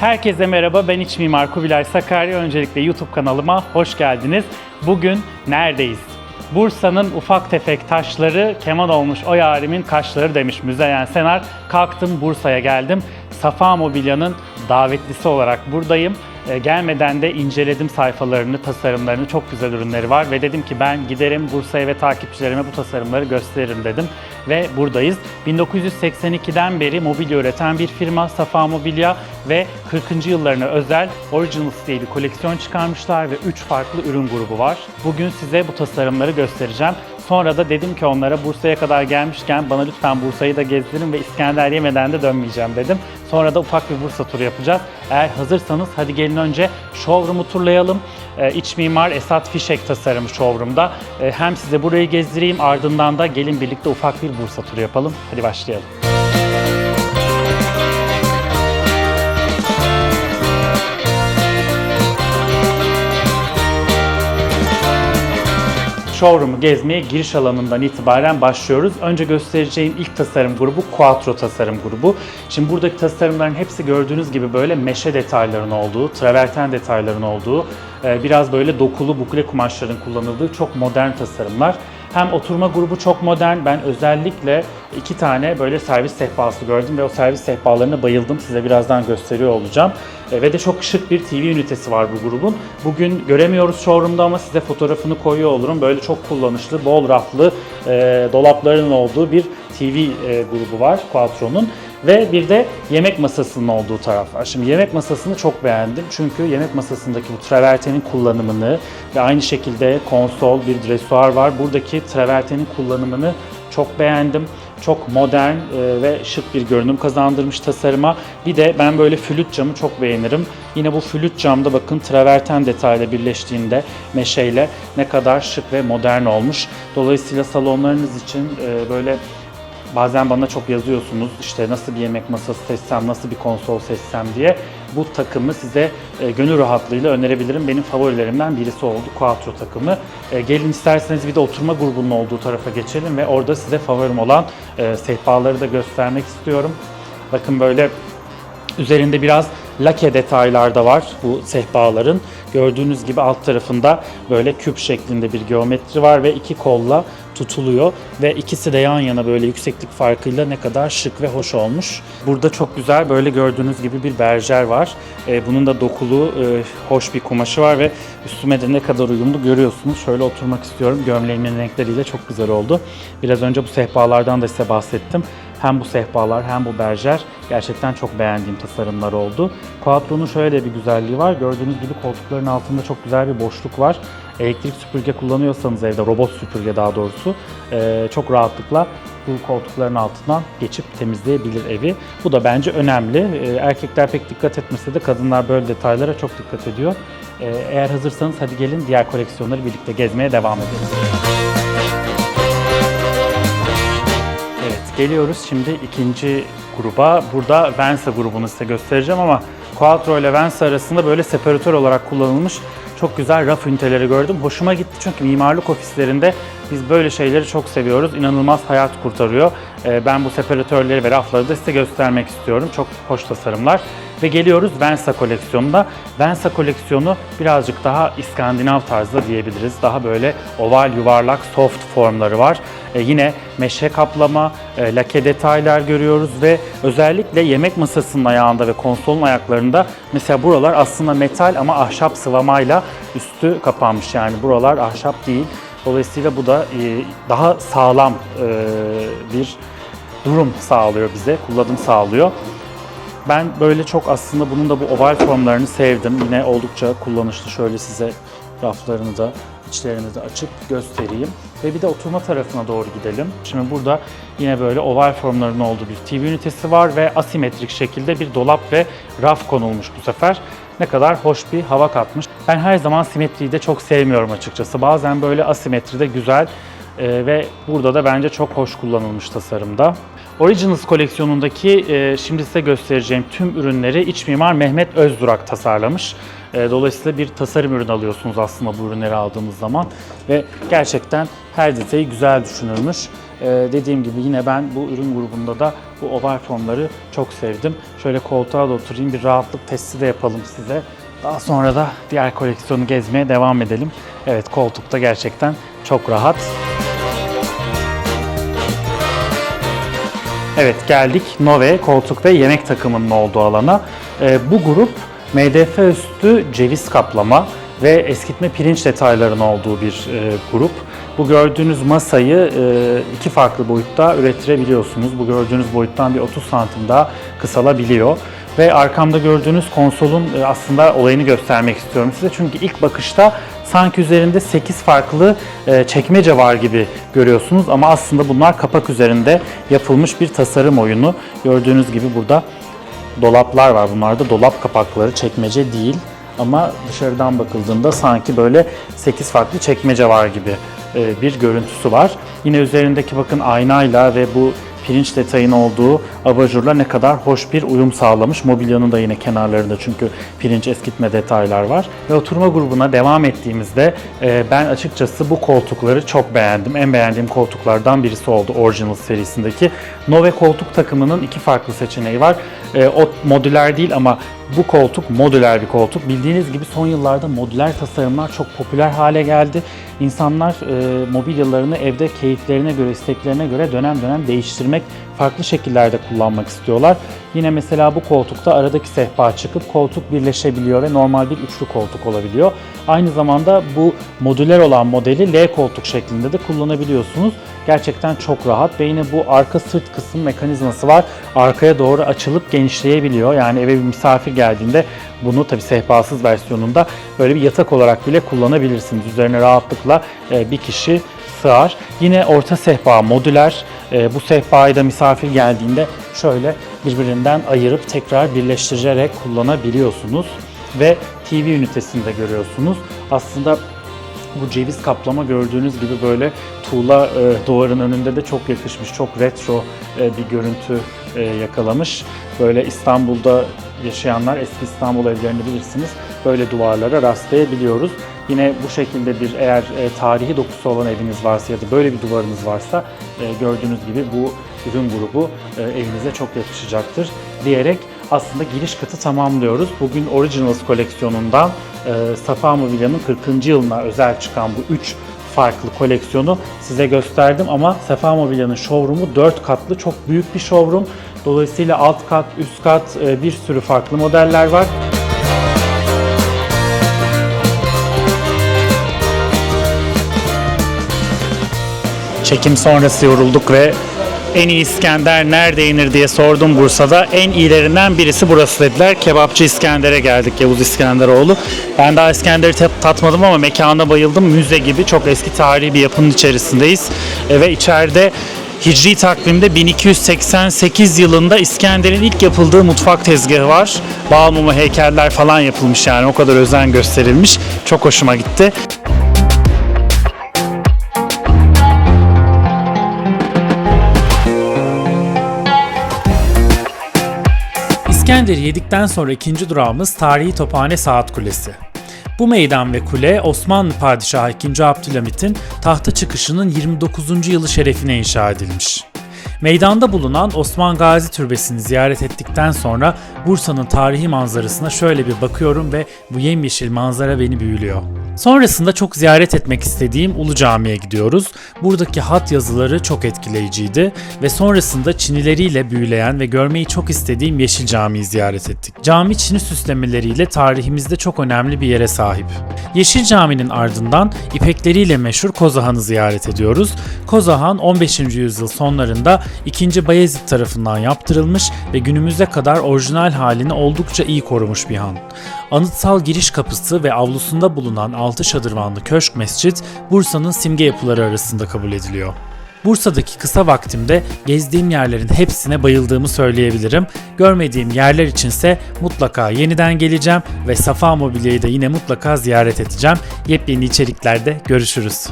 Herkese merhaba, ben iç mimar Kubilay Sakarya. Öncelikle YouTube kanalıma hoş geldiniz. Bugün neredeyiz? Bursa'nın ufak tefek taşları, keman olmuş o yarimin kaşları demiş Müzeyyen Senar. Kalktım Bursa'ya geldim. Safa Mobilya'nın davetlisi olarak buradayım. E, gelmeden de inceledim sayfalarını, tasarımlarını. Çok güzel ürünleri var ve dedim ki ben giderim Bursa'ya ve takipçilerime bu tasarımları gösteririm dedim. Ve buradayız. 1982'den beri mobilya üreten bir firma Safa Mobilya ve 40. yıllarına özel Originals diye bir koleksiyon çıkarmışlar ve 3 farklı ürün grubu var. Bugün size bu tasarımları göstereceğim. Sonra da dedim ki onlara Bursa'ya kadar gelmişken bana lütfen Bursa'yı da gezdirin ve İskender yemeden de dönmeyeceğim dedim. Sonra da ufak bir Bursa turu yapacağız. Eğer hazırsanız hadi gelin önce showroom'u turlayalım. Ee, İç mimar Esat Fişek tasarımı showroom'da. Ee, hem size burayı gezdireyim ardından da gelin birlikte ufak bir Bursa turu yapalım. Hadi başlayalım. Showroom'u gezmeye giriş alanından itibaren başlıyoruz. Önce göstereceğim ilk tasarım grubu Quattro tasarım grubu. Şimdi buradaki tasarımların hepsi gördüğünüz gibi böyle meşe detayların olduğu, traverten detayların olduğu, e, biraz böyle dokulu bukle kumaşların kullanıldığı çok modern tasarımlar. Hem oturma grubu çok modern. Ben özellikle iki tane böyle servis sehpası gördüm ve o servis sehpalarına bayıldım. Size birazdan gösteriyor olacağım. E, ve de çok şık bir TV ünitesi var bu grubun. Bugün göremiyoruz showroom'da ama size fotoğrafını koyuyor olurum. Böyle çok kullanışlı, bol raflı e, dolapların olduğu bir TV e, grubu var Quattro'nun. Ve bir de yemek masasının olduğu taraf var. Şimdi yemek masasını çok beğendim. Çünkü yemek masasındaki bu travertenin kullanımını ve aynı şekilde konsol, bir dresuar var. Buradaki travertenin kullanımını çok beğendim. Çok modern e, ve şık bir görünüm kazandırmış tasarıma. Bir de ben böyle flüt camı çok beğenirim. Yine bu flüt camda bakın traverten detayla birleştiğinde meşeyle ne kadar şık ve modern olmuş. Dolayısıyla salonlarınız için e, böyle Bazen bana çok yazıyorsunuz işte nasıl bir yemek masası seçsem, nasıl bir konsol seçsem diye. Bu takımı size e, gönül rahatlığıyla önerebilirim. Benim favorilerimden birisi oldu Quattro takımı. E, gelin isterseniz bir de oturma grubunun olduğu tarafa geçelim ve orada size favorim olan e, sehpaları da göstermek istiyorum. Bakın böyle Üzerinde biraz lake detaylar da var bu sehpaların. Gördüğünüz gibi alt tarafında böyle küp şeklinde bir geometri var ve iki kolla tutuluyor ve ikisi de yan yana böyle yükseklik farkıyla ne kadar şık ve hoş olmuş. Burada çok güzel böyle gördüğünüz gibi bir berjer var. Ee, bunun da dokulu e, hoş bir kumaşı var ve üstüme de ne kadar uyumlu görüyorsunuz. Şöyle oturmak istiyorum. Gömleğimin renkleriyle çok güzel oldu. Biraz önce bu sehpalardan da size bahsettim. Hem bu sehpalar hem bu berjer gerçekten çok beğendiğim tasarımlar oldu. Quattro'nun şöyle bir güzelliği var. Gördüğünüz gibi koltukların altında çok güzel bir boşluk var. Elektrik süpürge kullanıyorsanız evde, robot süpürge daha doğrusu, e, çok rahatlıkla bu koltukların altından geçip temizleyebilir evi. Bu da bence önemli. E, Erkekler pek dikkat etmese de kadınlar böyle detaylara çok dikkat ediyor. E, Eğer hazırsanız hadi gelin diğer koleksiyonları birlikte gezmeye devam edelim. Geliyoruz şimdi ikinci gruba. Burada Vensa grubunu size göstereceğim ama Quattro ile Vensa arasında böyle separatör olarak kullanılmış çok güzel raf üniteleri gördüm. Hoşuma gitti çünkü mimarlık ofislerinde biz böyle şeyleri çok seviyoruz. İnanılmaz hayat kurtarıyor. Ee, Ben bu separatörleri ve rafları da size göstermek istiyorum. Çok hoş tasarımlar. Ve geliyoruz Vensa koleksiyonuna. Vensa koleksiyonu birazcık daha İskandinav tarzda diyebiliriz. Daha böyle oval, yuvarlak, soft formları var. Ee, yine meşe kaplama, e, lake detaylar görüyoruz ve özellikle yemek masasının ayağında ve konsolun ayaklarında mesela buralar aslında metal ama ahşap sıvamayla üstü kapanmış. Yani buralar ahşap değil. Dolayısıyla bu da e, daha sağlam e, bir durum sağlıyor bize, kullanım sağlıyor. Ben böyle çok aslında bunun da bu oval formlarını sevdim. Yine oldukça kullanışlı. Şöyle size raflarını da içlerini de açıp göstereyim. Ve bir de oturma tarafına doğru gidelim. Şimdi burada yine böyle oval formların olduğu bir TV ünitesi var ve asimetrik şekilde bir dolap ve raf konulmuş bu sefer. Ne kadar hoş bir hava katmış. Ben her zaman simetriyi de çok sevmiyorum açıkçası. Bazen böyle asimetri de güzel ee, ve burada da bence çok hoş kullanılmış tasarımda. Originals koleksiyonundaki e, şimdi size göstereceğim tüm ürünleri iç mimar Mehmet Özdurak tasarlamış. E, dolayısıyla bir tasarım ürünü alıyorsunuz aslında bu ürünleri aldığınız zaman ve gerçekten her detayı güzel düşünülmüş. E, dediğim gibi yine ben bu ürün grubunda da bu oval formları çok sevdim. Şöyle koltuğa da oturayım bir rahatlık testi de yapalım size. Daha sonra da diğer koleksiyonu gezmeye devam edelim. Evet koltukta gerçekten çok rahat. Evet geldik Nove koltuk ve yemek takımının olduğu alana. Ee, bu grup MDF üstü ceviz kaplama ve eskitme pirinç detaylarının olduğu bir e, grup. Bu gördüğünüz masayı e, iki farklı boyutta ürettirebiliyorsunuz. Bu gördüğünüz boyuttan bir 30 santim daha kısalabiliyor. Ve arkamda gördüğünüz konsolun e, aslında olayını göstermek istiyorum size. Çünkü ilk bakışta sanki üzerinde 8 farklı e, çekmece var gibi görüyorsunuz ama aslında bunlar kapak üzerinde yapılmış bir tasarım oyunu. Gördüğünüz gibi burada dolaplar var. Bunlar da dolap kapakları, çekmece değil. Ama dışarıdan bakıldığında sanki böyle 8 farklı çekmece var gibi e, bir görüntüsü var. Yine üzerindeki bakın aynayla ve bu pirinç detayın olduğu abajurla ne kadar hoş bir uyum sağlamış. Mobilyanın da yine kenarlarında çünkü pirinç eskitme detaylar var. Ve oturma grubuna devam ettiğimizde e, ben açıkçası bu koltukları çok beğendim. En beğendiğim koltuklardan birisi oldu Original serisindeki. Nove koltuk takımının iki farklı seçeneği var. E, o modüler değil ama bu koltuk modüler bir koltuk. Bildiğiniz gibi son yıllarda modüler tasarımlar çok popüler hale geldi. İnsanlar e, mobilyalarını evde keyiflerine göre, isteklerine göre dönem dönem değiştirmek, farklı şekillerde kullanmak istiyorlar. Yine mesela bu koltukta aradaki sehpa çıkıp koltuk birleşebiliyor ve normal bir üçlü koltuk olabiliyor. Aynı zamanda bu modüler olan modeli L koltuk şeklinde de kullanabiliyorsunuz. Gerçekten çok rahat ve yine bu arka sırt kısım mekanizması var. Arkaya doğru açılıp genişleyebiliyor. Yani eve bir misafir geldiğinde bunu tabi sehpasız versiyonunda böyle bir yatak olarak bile kullanabilirsiniz. Üzerine rahatlıkla e, bir kişi sığar. Yine orta sehpa modüler. E, bu sehpayı da misafir geldiğinde şöyle birbirinden ayırıp tekrar birleştirerek kullanabiliyorsunuz. Ve TV ünitesini de görüyorsunuz. Aslında bu ceviz kaplama gördüğünüz gibi böyle tuğla e, duvarın önünde de çok yakışmış. Çok retro e, bir görüntü e, yakalamış. Böyle İstanbul'da yaşayanlar eski İstanbul evlerini bilirsiniz. Böyle duvarlara rastlayabiliyoruz. Yine bu şekilde bir eğer e, tarihi dokusu olan eviniz varsa ya da böyle bir duvarınız varsa e, gördüğünüz gibi bu ürün grubu e, evinize çok yakışacaktır diyerek aslında giriş katı tamamlıyoruz. Bugün Originals koleksiyonundan e, Safa Mobilya'nın 40. yılına özel çıkan bu 3 farklı koleksiyonu size gösterdim ama Safa Mobilya'nın showroom'u 4 katlı çok büyük bir showroom. Dolayısıyla alt kat, üst kat e, bir sürü farklı modeller var. Çekim sonrası yorulduk ve en iyi İskender nerede yenir diye sordum Bursa'da. En iyilerinden birisi burası dediler. Kebapçı İskender'e geldik Yavuz İskenderoğlu. Ben daha İskender'i tat- tatmadım ama mekana bayıldım. Müze gibi çok eski tarihi bir yapının içerisindeyiz. E, ve içeride Hicri takvimde 1288 yılında İskender'in ilk yapıldığı mutfak tezgahı var. Bal mumu heykeller falan yapılmış yani o kadar özen gösterilmiş. Çok hoşuma gitti. İskender'i yedikten sonra ikinci durağımız tarihi Tophane Saat Kulesi. Bu meydan ve kule Osmanlı Padişahı 2. Abdülhamit'in tahta çıkışının 29. yılı şerefine inşa edilmiş. Meydanda bulunan Osman Gazi Türbesi'ni ziyaret ettikten sonra Bursa'nın tarihi manzarasına şöyle bir bakıyorum ve bu yemyeşil manzara beni büyülüyor. Sonrasında çok ziyaret etmek istediğim Ulu Cami'ye gidiyoruz. Buradaki hat yazıları çok etkileyiciydi ve sonrasında çinileriyle büyüleyen ve görmeyi çok istediğim Yeşil Cami'yi ziyaret ettik. Cami çini süslemeleriyle tarihimizde çok önemli bir yere sahip. Yeşil Cami'nin ardından ipekleriyle meşhur Kozahan'ı ziyaret ediyoruz. Kozahan 15. yüzyıl sonlarında 2. Bayezid tarafından yaptırılmış ve günümüze kadar orijinal halini oldukça iyi korumuş bir han. Anıtsal giriş kapısı ve avlusunda bulunan altı şadırvanlı köşk mescit Bursa'nın simge yapıları arasında kabul ediliyor. Bursa'daki kısa vaktimde gezdiğim yerlerin hepsine bayıldığımı söyleyebilirim. Görmediğim yerler içinse mutlaka yeniden geleceğim ve Safa Mobilya'yı da yine mutlaka ziyaret edeceğim. Yepyeni içeriklerde görüşürüz.